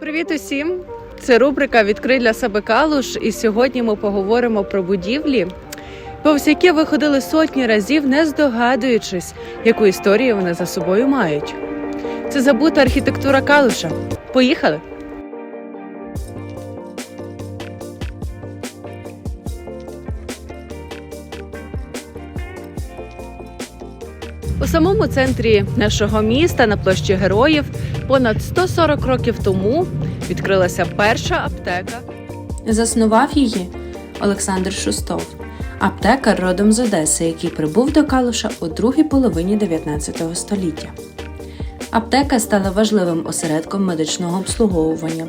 Привіт усім! Це рубрика Відкрий для себе калуш. І сьогодні ми поговоримо про будівлі, повз які ви ходили сотні разів, не здогадуючись, яку історію вони за собою мають. Це забута архітектура калуша. Поїхали! У самому центрі нашого міста на площі героїв понад 140 років тому відкрилася перша аптека. Заснував її Олександр Шустов, аптекар родом з Одеси, який прибув до Калуша у другій половині 19 століття. Аптека стала важливим осередком медичного обслуговування.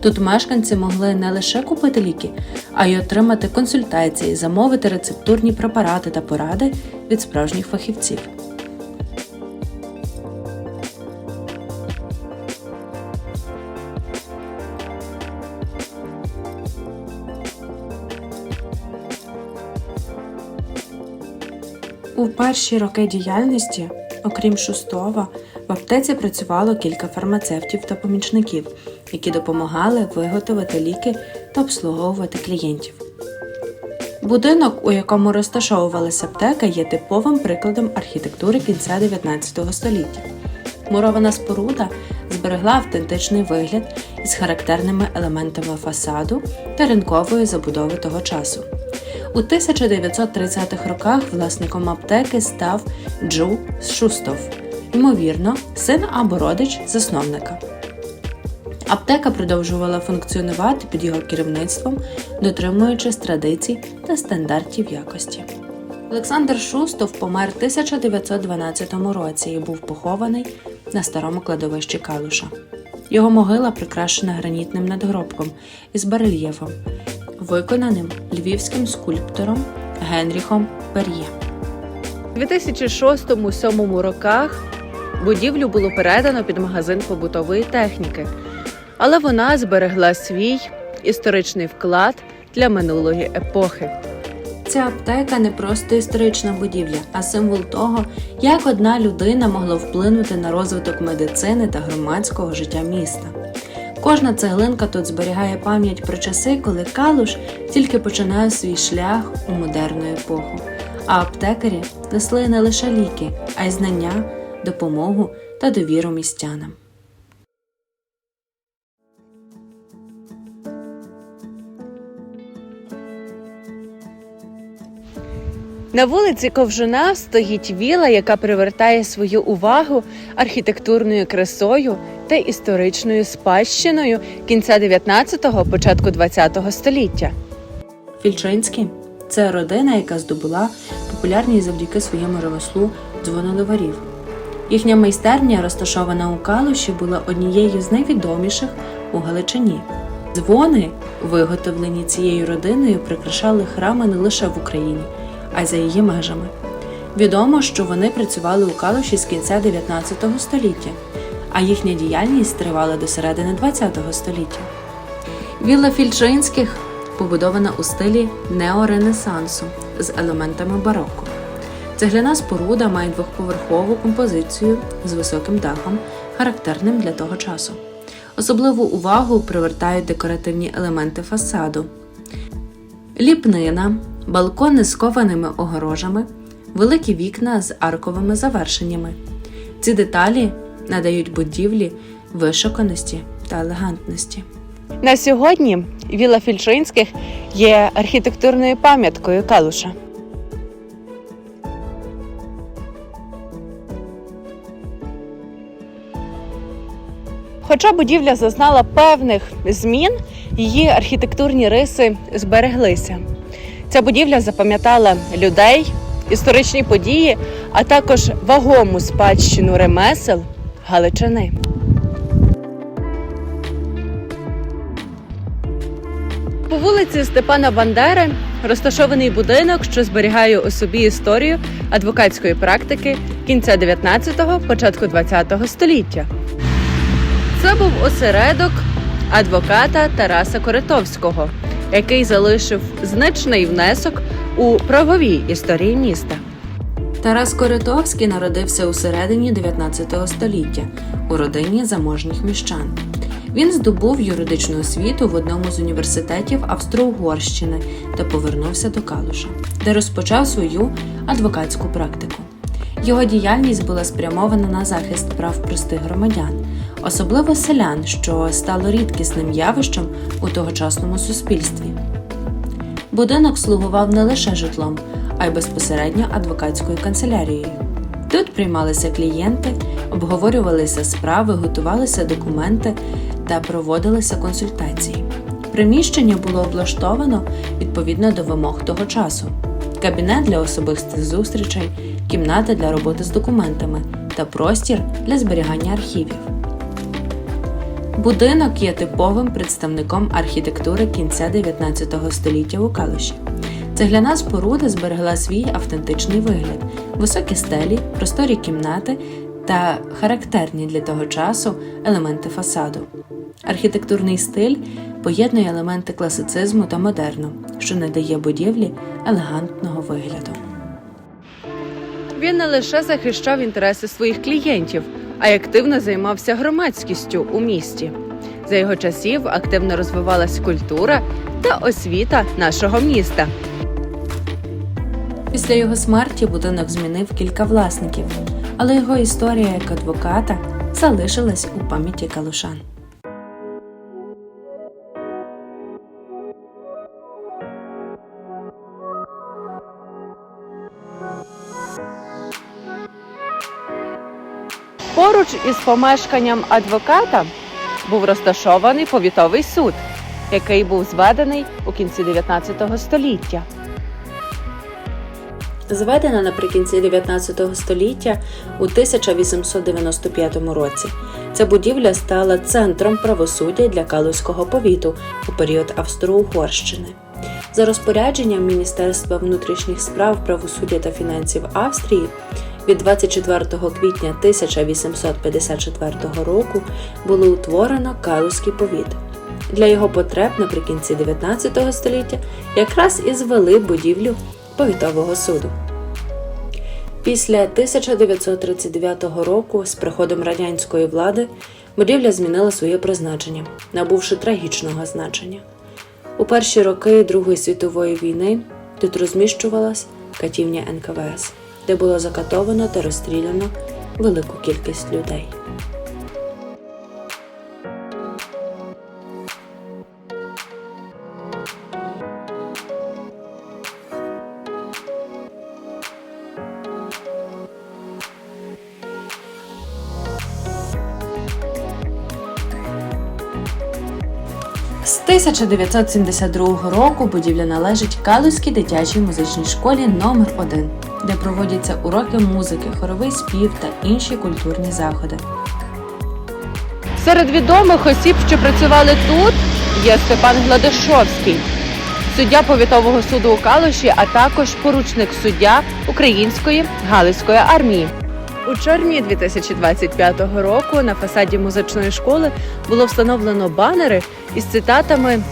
Тут мешканці могли не лише купити ліки, а й отримати консультації, замовити рецептурні препарати та поради від справжніх фахівців. У перші роки діяльності, окрім Шустова, в аптеці працювало кілька фармацевтів та помічників, які допомагали виготовити ліки та обслуговувати клієнтів. Будинок, у якому розташовувалася аптека, є типовим прикладом архітектури кінця 19 століття. Мурована споруда зберегла автентичний вигляд із характерними елементами фасаду та ринкової забудови того часу. У 1930-х роках власником аптеки став Джу Шустов, ймовірно, син або родич засновника. Аптека продовжувала функціонувати під його керівництвом, дотримуючись традицій та стандартів якості. Олександр Шустов помер 1912 році і був похований на старому кладовищі Калуша. Його могила прикрашена гранітним надгробком із барельєфом, виконаним львівським скульптором Генріхом Пер'є. У 2006-2007 роках будівлю було передано під магазин побутової техніки, але вона зберегла свій історичний вклад для минулої епохи. Ця аптека не просто історична будівля, а символ того, як одна людина могла вплинути на розвиток медицини та громадського життя міста. Кожна цеглинка тут зберігає пам'ять про часи, коли Калуш тільки починає свій шлях у модерну епоху. А аптекарі несли не лише ліки, а й знання, допомогу та довіру містянам. На вулиці Ковжуна стоїть віла, яка привертає свою увагу архітектурною красою та історичною спадщиною кінця 19-го, початку 20-го століття. Фільчинські це родина, яка здобула популярність завдяки своєму ремеслу дзвоноливарів. Їхня майстерня, розташована у Калуші, була однією з найвідоміших у Галичині. Дзвони, виготовлені цією родиною, прикрашали храми не лише в Україні, а й за її межами. Відомо, що вони працювали у Калуші з кінця 19 століття, а їхня діяльність тривала до середини 20 століття. Вілла Фільчинських побудована у стилі неоренесансу з елементами барокко. Цегляна споруда має двохповерхову композицію з високим дахом, характерним для того часу. Особливу увагу привертають декоративні елементи фасаду, ліпнина, балкони з кованими огорожами, великі вікна з арковими завершеннями. Ці деталі надають будівлі вишуканості та елегантності. На сьогодні віла Фільчинських є архітектурною пам'яткою Калуша. Хоча будівля зазнала певних змін, її архітектурні риси збереглися. Ця будівля запам'ятала людей, історичні події, а також вагому спадщину ремесел Галичини. По вулиці Степана Бандери розташований будинок, що зберігає у собі історію адвокатської практики кінця 19-го, початку 20-го століття. Це був осередок адвоката Тараса Коритовського, який залишив значний внесок у правовій історії міста. Тарас Коритовський народився у середині 19 століття у родині заможніх міщан. Він здобув юридичну освіту в одному з університетів Австро-Угорщини та повернувся до Калуша, де розпочав свою адвокатську практику. Його діяльність була спрямована на захист прав простих громадян, особливо селян, що стало рідкісним явищем у тогочасному суспільстві. Будинок слугував не лише житлом, а й безпосередньо адвокатською канцелярією. Тут приймалися клієнти, обговорювалися справи, готувалися документи та проводилися консультації. Приміщення було облаштовано відповідно до вимог того часу: кабінет для особистих зустрічей, кімната для роботи з документами та простір для зберігання архівів. Будинок є типовим представником архітектури кінця 19 століття у Калуші. Цегляна споруда зберегла свій автентичний вигляд, високі стелі, просторі кімнати та характерні для того часу елементи фасаду. Архітектурний стиль поєднує елементи класицизму та модерну, що надає будівлі елегантного вигляду. Він не лише захищав інтереси своїх клієнтів, а й активно займався громадськістю у місті. За його часів активно розвивалась культура та освіта нашого міста. Після його смерті будинок змінив кілька власників, але його історія як адвоката залишилась у пам'яті калушан. Поруч із помешканням адвоката був розташований повітовий суд, який був зведений у кінці 19 століття. Зведена наприкінці 19 століття у 1895 році. Ця будівля стала центром правосуддя для Калузького повіту у період Австро-Угорщини. За розпорядженням Міністерства внутрішніх справ правосуддя та фінансів Австрії від 24 квітня 1854 року було утворено Калузький повіт. Для його потреб наприкінці 19 століття якраз і звели будівлю повітового суду. Після 1939 року, з приходом радянської влади, будівля змінила своє призначення, набувши трагічного значення. У перші роки Другої світової війни тут розміщувалась катівня НКВС, де було закатовано та розстріляно велику кількість людей. З 1972 року будівля належить Калузькій дитячій музичній школі номер 1 де проводяться уроки музики, хоровий спів та інші культурні заходи. Серед відомих осіб, що працювали тут, є Степан Гладишовський, суддя повітового суду у Калуші, а також поручник суддя Української Галицької армії. У червні 2025 року на фасаді музичної школи було встановлено банери із цитатами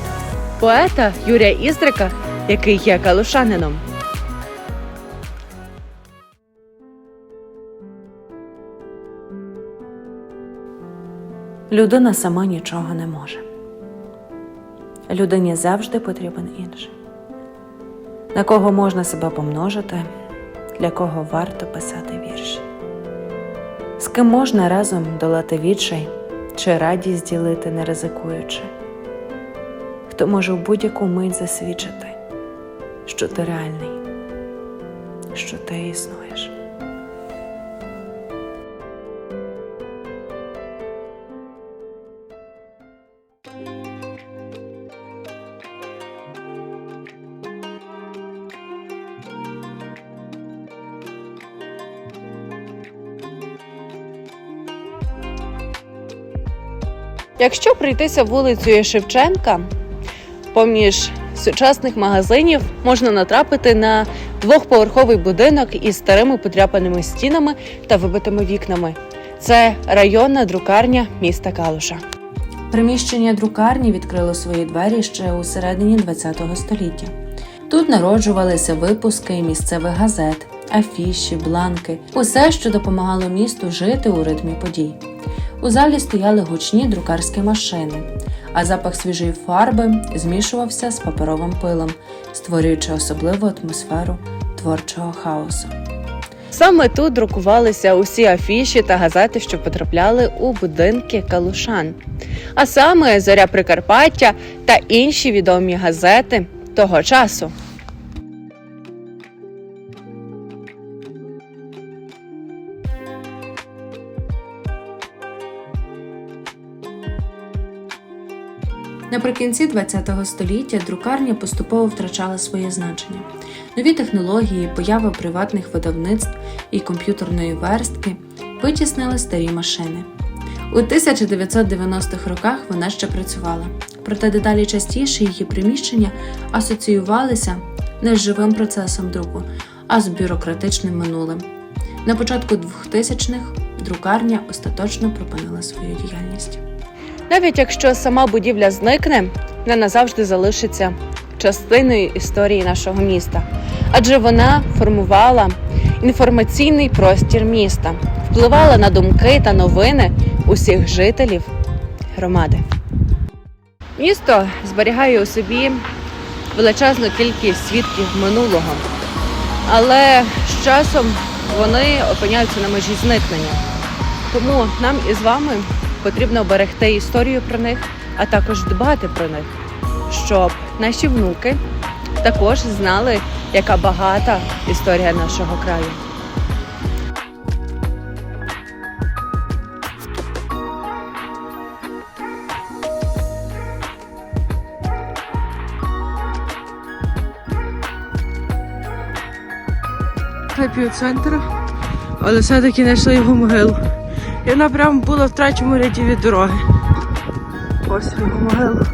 поета Юрія Іздрика, який є калушанином. Людина сама нічого не може. Людині завжди потрібен інший. На кого можна себе помножити, для кого варто писати вірші. З ким можна разом долати відчай чи радість ділити, не ризикуючи, хто може в будь-яку мить засвідчити, що ти реальний, що ти існуєш. Якщо пройтися вулицею Шевченка, поміж сучасних магазинів можна натрапити на двохповерховий будинок із старими подряпаними стінами та вибитими вікнами. Це районна друкарня міста Калуша. Приміщення друкарні відкрило свої двері ще у середині ХХ століття. Тут народжувалися випуски місцевих газет, афіші, бланки, усе, що допомагало місту жити у ритмі подій. У залі стояли гучні друкарські машини, а запах свіжої фарби змішувався з паперовим пилом, створюючи особливу атмосферу творчого хаосу. Саме тут друкувалися усі афіші та газети, що потрапляли у будинки калушан. А саме Зоря Прикарпаття та інші відомі газети того часу. Наприкінці ХХ століття друкарня поступово втрачала своє значення. Нові технології, поява приватних видавництв і комп'ютерної верстки витіснили старі машини. У 1990-х роках вона ще працювала, проте дедалі частіше її приміщення асоціювалися не з живим процесом друку, а з бюрократичним минулим. На початку 2000-х друкарня остаточно припинила свою діяльність. Навіть якщо сама будівля зникне, вона назавжди залишиться частиною історії нашого міста, адже вона формувала інформаційний простір міста, впливала на думки та новини усіх жителів громади. Місто зберігає у собі величезну кількість свідків минулого, але з часом вони опиняються на межі зникнення. Тому нам із вами потрібно берегти історію про них, а також дбати про них, щоб наші внуки також знали, яка багата історія нашого краю. півцентра, але все-таки знайшли його могилу. І вона прямо була в третьому ряді від дороги. Ось його могила.